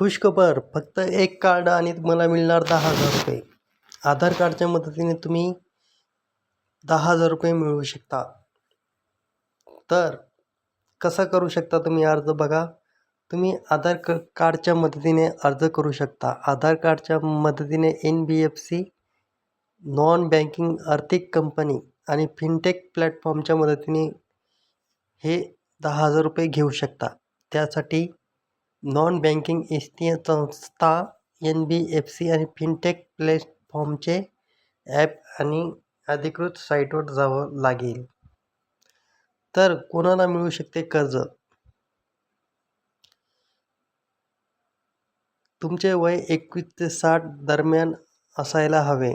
खुशखबर फक्त एक कार्ड आणि तुम्हाला मिळणार दहा हजार रुपये. आधार कार्डच्या मदतीने तुम्ही दहा हजार रुपये मिळवू शकता. तर कसा करू शकता तुम्ही अर्ज? बघा तुम्ही आधार क कार्डच्या मदतीने अर्ज करू शकता. आधार कार्डच्या मदतीने N B F C non banking आर्थिक कंपनी आणि फिनटेक प्लॅटफॉर्मच्या मदतीने हे दहा हजार रुपये घेऊ शकता. त्यासाठी नॉन बँकिंग वित्तीय संस्था एन बी एफ सी आणि फिनटेक प्लॅटफॉर्मचे ॲप आणि अधिकृत साईटवर जावं लागेल. तर कोणाला मिळू शकते कर्ज? तुमचे वय एकवीस ते साठ दरम्यान असायला हवे.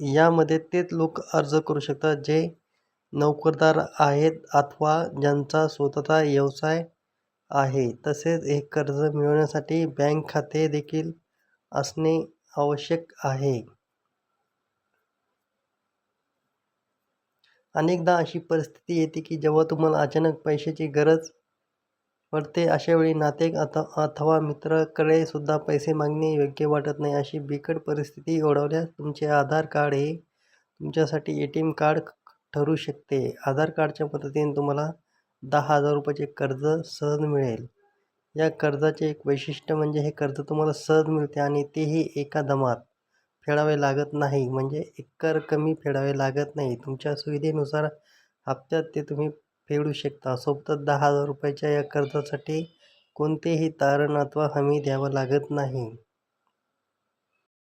यामध्ये तेच लोक अर्ज करू शकतात जे नोकरदार आहेत अथवा ज्यांचा स्वतःचा व्यवसाय आहे. तसेच हे कर्ज मिळवण्यासाठी बँक खाते देखील असणे आवश्यक आहे. अनेकदा अशी परिस्थिती येते की जेव्हा तुम्हाला अचानक पैशाची गरज पडते अशावेळी नाते अथ अथवा मित्राकडे सुद्धा पैसे मागणे योग्य वाटत नाही. अशी बिकट परिस्थिती ओढवल्यास तुमचे आधार कार्ड हे तुमच्यासाठी ए टी एम कार्ड ठरू शकते. आधार कार्डच्या मदतीने तुम्हाला दहा हजार रुपयाचे कर्ज सहज मिळेल. या कर्जाचे एक वैशिष्ट्य म्हणजे हे कर्ज तुम्हाला सहज मिळते आणि तेही एका दमात फेडावे लागत नाही. म्हणजे एकर कमी फेडावे लागत नाही. तुमच्या सुविधेनुसार हप्त्यात ते तुम्ही फेडू शकता. सोबतच दहा हजार रुपयाच्या या कर्जासाठी कोणतेही तारण अथवा हमी द्यावं लागत नाही.